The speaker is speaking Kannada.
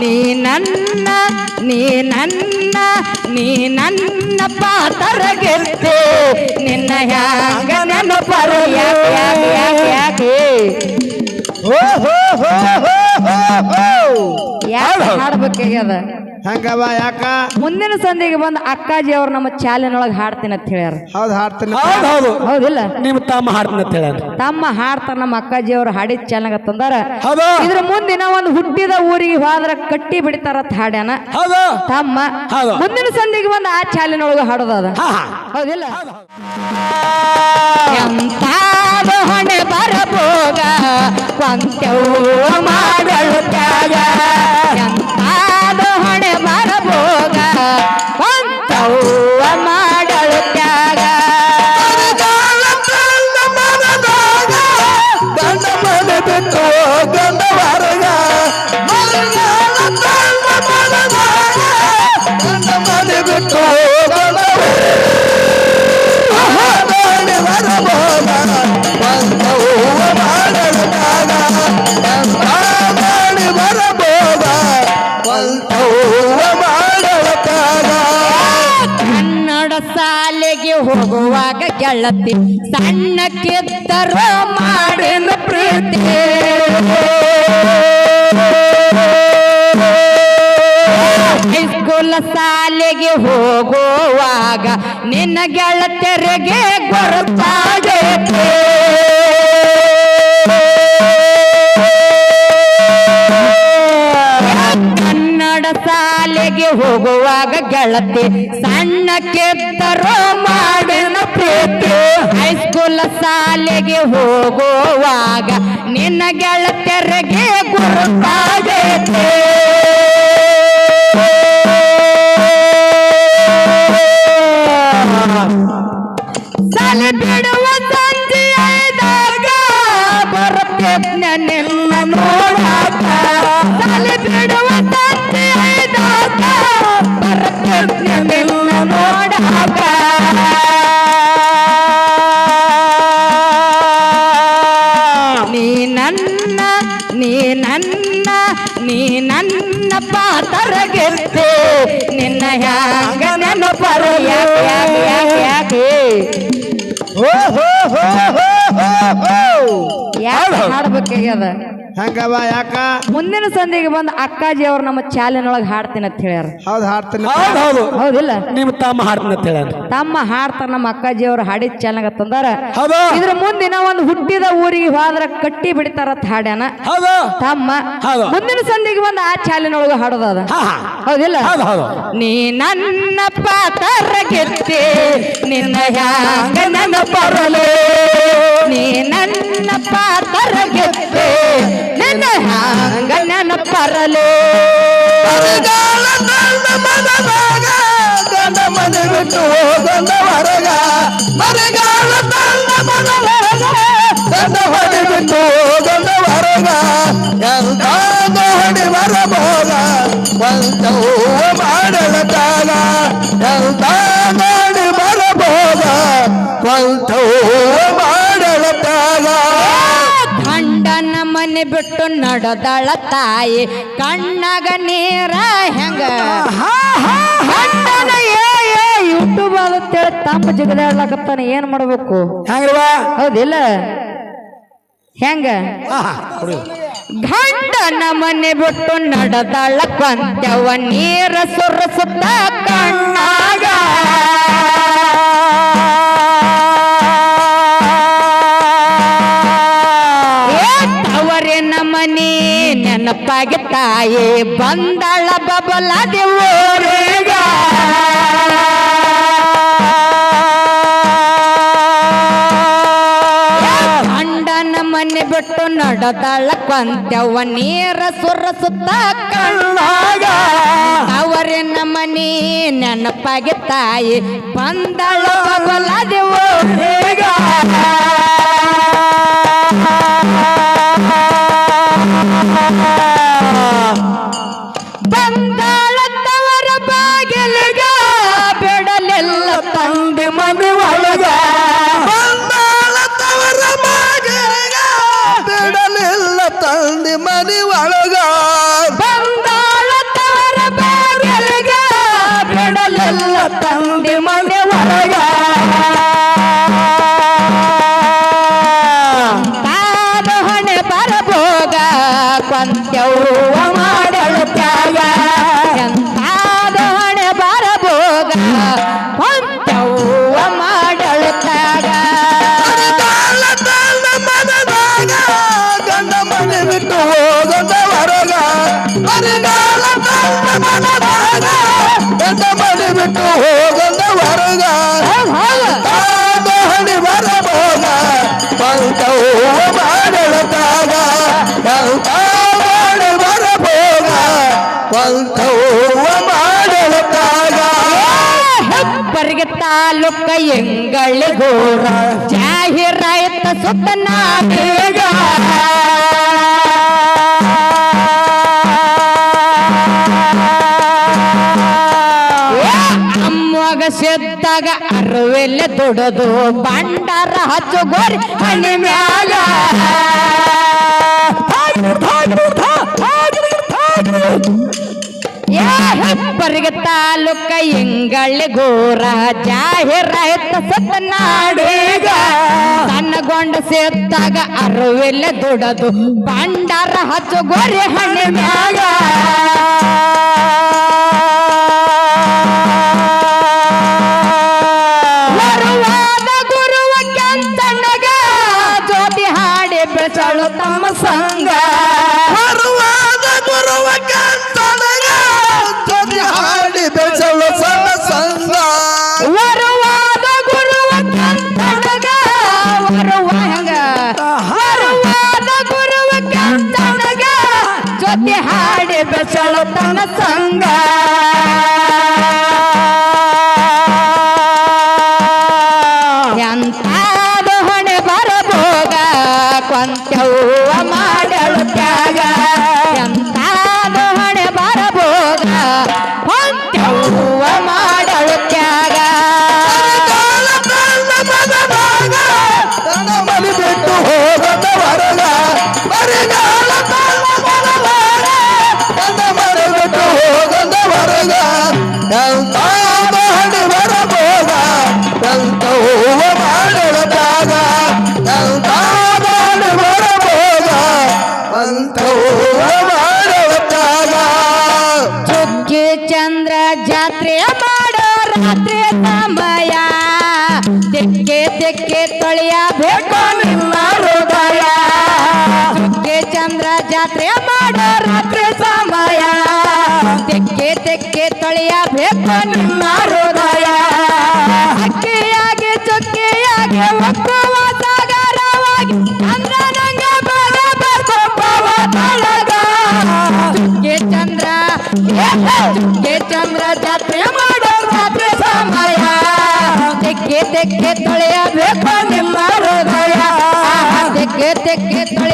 ನೀ ನನ್ನ ನೀ ನನ್ನ ನೀ ನನ್ನ ಪಾತರ ಗೆಲ್ತೆ ನಿನ್ನ ಹ್ಯಾಂಗ ನೆನಪರ ಯಾಕೆ ಯಾಕೆ ಯಾಕೆ ಯಾಕೆ ಹೋ ಹೋ ಹೋ ಹೋ ಹೋ ಹೋ. ಯಾಕೆ ಹಾಡ್ಬೇಕಾಗ್ಯದ ಹಂಗವ ಯಾಕ? ಮುಂದಿನ ಸಂಧಿಗೆ ಬಂದು ಅಕ್ಕಾಜಿ ಅವ್ರು ನಮ್ಮ ಚಾಲಿನೊಳಗೆ ಹಾಡ್ತೀನಿ ಅಂತ ಹೇಳ್ಯಾರ. ಹೌದು ಹಾಡ್ತೀನಿ. ಹೌದು ಹೌದು. ಹೌದಿಲ್ಲ? ನಿಮ್ಮ ತಮ್ಮ ಹಾಡ್ತೀನಿ ಅಂತ ಹೇಳ್ಯಾರ ತಮ್ಮ ಹಾಡ್ತಾರ ನಮ್ಮ ಅಕ್ಕಾಜಿ ಅವ್ರು ಹಾಡಿದ ಚಾಲಂಗ ತಂದಾರ. ಹೌದು. ಇದ್ರ ಮುಂದಿನ ಒಂದು ಹುಟ್ಟಿದ ಊರಿಗೆ ಹೋದ್ರ ಕಟ್ಟಿ ಬಿಡ್ತಾರತ್ ಹಾಡ್ಯಾನ. ಹೌದು. ತಮ್ಮ. ಹೌದು. ಮುಂದಿನ ಸಂಧಿಗೆ ಬಂದು ಆ ಚಾಲಿನೊಳಗೆ ಹಾಡೋದದ ಹಾ ಹಾ. ಹೌದಿಲ್ಲ? ಎಂತಾದ ಹೊಣೆ ಬರಬೋಗ ಮಾಡಲು ತ್ಯಾಗ. ಹೋಗುವಾಗ ಗೆಳತಿ ಸಣ್ಣಕ್ಕಿದ್ದರು ಮಾಡಿನ ಪ್ರೀತಿ. ಹೈಸ್ಕೂಲ್ ಶಾಲೆಗೆ ಹೋಗುವಾಗ ನಿನ್ನ ಗೆಳತಿಯರಿಗೆ ಗೊತ್ತಾಗೈತೆ ಶಾಲೆಗೆ ಹೋಗುವಾಗ ಗೆಳತಿ, ಸಣ್ಣ ಕೆತ್ತರೋ ಮಾಡಿನ ಪ್ರೀತಿ. ಹೈಸ್ಕೂಲ್ ಶಾಲೆಗೆ ಹೋಗುವಾಗ ನಿನ್ನ ಗೆಳತಿಯರಿಗೆ ಗುರುತಾಗೈತೆ. ಸಲಿ ಬಿಡುವ ಸಂಜೆಯಾದಾಗ ಬರುತ್ತೆ ನಿನ್ನ ನೋಡಾಕ. ಸಾಲೆ ಬಿಡುವ ಸಂಜೆ ನಿನ್ನ ನೋಡಾಕ ನೀ ನನ್ನ ನೀ ನನ್ನ ನೀ ನನ್ನ ಪಾತರ ಗೆಲ್ತೆ ನಿನ್ನ ಹ್ಯಾಂಗ ನೆನಪರ ಯಾಕೆ ಯಾಕೆ ಯಾಕೆ ಯಾಕೆ ಹೋ ಹೋ ಹೋ ಹೋ ಹೋ ಹೋ ಯಾಕೆ ಹಾಡ್ಬೇಕಾಗ್ಯದ ಹಂಗವ ಯಾಕ? ಮುಂದಿನ ಸಂಧಿಗೆ ಬಂದು ಅಕ್ಕಾಜಿ ಅವ್ರು ನಮ್ಮ ಚಾಲಿನೊಳಗೆ ಹಾಡ್ತೀನಿ ಅಂತ ಹೇಳ್ಯಾರ. ಹೌದ್ ಹಾಡ್ತೀನಿ. ಹೌದು ಹೌದು. ಹೌದಿಲ್ಲ? ನಿಮ್ಮ ತಮ್ಮ ಹಾಡ್ತೀನಿ ಅಂತ ಹೇಳ ತಮ್ಮ ಹಾಡ್ತಾರ ನಮ್ಮ ಅಕ್ಕಾಜಿ ಅವ್ರು ಹಾಡಿದ ಚಾಲಂಗ ತಂದಾರ. ಹೌದು. ಇದ್ರ ಮುಂದಿನ ಒಂದು ಹುಟ್ಟಿದ ಊರಿಗೆ ಹೋದ್ರ ಕಟ್ಟಿ ಬಿಡ್ತಾರತ್ ಹಾಡ್ಯಾನ. ಹೌದು. ತಮ್ಮ. ಹೌದು. ಮುಂದಿನ ಸಂಧಿಗೆ ಬಂದು ಆ ಚಾಲಿನೊಳಗೆ ಹಾಡೋದದ ಹಾ ಹಾ. ಹೌದಿಲ್ಲ? ಹೌದು ಹೌದು. ನೀ ನನ್ನ ಪಾತರ ಗೆತ್ತೆ ನಿನ್ನ ಹ್ಯಾಂಗ ನನ್ನ ಪರಲೆ. ನೀ ನನ್ನ ಪಾತರ ಗೆತ್ತೆ ನಿನ್ನ ಹ್ಯಾಂಗ ನನ್ನ ಮದ ಮನೆ ಬಿಟ್ಟು ಗಂಡ ನಡೆದಳ ತಾಯಿ ಕಣ್ಣಗ ನೀರ ಹೆಂಗ? ಯೂಟ್ಯೂಬ್ ಅಂತೇಳಿ ತಮ್ಮ ಜಿಗದಾಡ್ಲಕತ್ತಾನ ಏನ್ ಮಾಡ್ಬೇಕು? ಹೌದಿಲ್ಲ? ಹೆಂಗ? ಗಂಡನ ಮನೆ ಬಿಟ್ಟು ನಡದಳ ಕೊಂತವ ನೀರ ಸುರಸುತ್ತ ಕಣ್ಣಾಗ. ನೆನಪಾಗಿ ತಾಯಿ ಬಂದಳ ಬಬಲ ದೇವರಿಗ ಗಂಡನ ಮನೆ ಬಿಟ್ಟು ನಡೆದಳ ಕೊಂತವ ನೀರ ಸುರಸುತ್ತ ಕಳ್ಳಾಗ ಅವರಿನ ಮನೆ ನೆನಪಾಗಿ ತಾಯಿ ಬಂದಳ ಬಬಲ ಊರಿಗ. ಅಂತ್ಯವ ಮಾಡಲು ತ್ಯಾಗ ಎಂತಾದಣೆ ಬರಭೋಗ ಅಂತ್ಯವ ಮಾಡಲು ತ್ಯಾಗ ಹೋಗ ಬಂತವು ಮಾಡಲತಾಗ ಹೆಬ್ಬರಿಗೆ ತಾಲೂಕ ಎಂಗಳಿಗೋರ ಜಾಹಿರಾಯತ್ತ ಸುತ್ತ ನಾಡೀಗ ಅಮ್ಮಗ ಸಿದ್ದಾಗ ಅರುವೆಲ್ಲ ದುಡದು ಬಂಡಾರ ಹಚ್ಚು ಗೋರಿ ಹಣಿ ಮ್ಯಾಗ. ಏ ಹೆಬ್ಬರಿಗೆ ತಾಲೂಕ ಎಂಗಳ್ಳಿ ಗೋರ ಜಾಹಿರಾಯತ್ತ ಸತ್ತ ನಾಡೀಗ ಸಣ್ಣಗೊಂಡ ಸೇತ್ತಾಗ ಅರುವೆಲ್ಲ ದುಡದು. ಬಂಡಾರ ಹಚ್ಚು ಗೋರಿ ಹಣ್ಣಿನಾಗ ಗುರುವ ಕೆಂತಣ್ಣಗ. ಜ್ಯೋತಿ ಹಾಡಿ ಬೆಳಸಳು ತಮ್ಮ ಸಂಗ ವರುವಾದ ಗುರುವ ಕೆಂತಣ್ಣಗ ವರುವ ಹೆಂಗ ವರುವಾದ ಗುರುವ ಕೆಂತಣ್ಣಗ ಜೊತೆ ಹಾಡಿ ಬೆಸಳ ತನ್ನ ಸಂಗ ಎಂತಾದ ಹಣೆ ಬರಬೋಗ ಕೊಂತೆವ್ವ ಚಂದ್ರ ಜಾತ್ರೆ ಮಾಡೋ ರಾತ್ರಿ ಸಮಯ ತೆಕ್ಕೆ ತೆಕ್ಕೆ ತೊಳೆಯ ಬೇಕು ನಿಮ್ಮ ಹೃದಯ ಅಕ್ಕಿಯಾಗಿ ಚುಕ್ಕಿಯಾಗಿ ಒಕ್ಕುವ ಸಾಗರವಾಗಿ ಚಂದ್ರನಂಗ ಬರಬೇಕು ಪವತಳಗ ಚುಕ್ಕೆ ಚಂದ್ರ ಚುಕ್ಕೆ ಚಂದ್ರ ಜಾತ್ರೆ ಮಾಡೋ ರಾತ್ರಿ ಸಮಯ ತೆಕ್ಕೆ ತೆಕ್ಕೆ ತೊಳೆಯಬೇಕು ನಿಮ್ಮ ಹೃದಯ ತೆಕ್ಕೆ ತೆಕ್ಕೆ ತೊಳೆಯ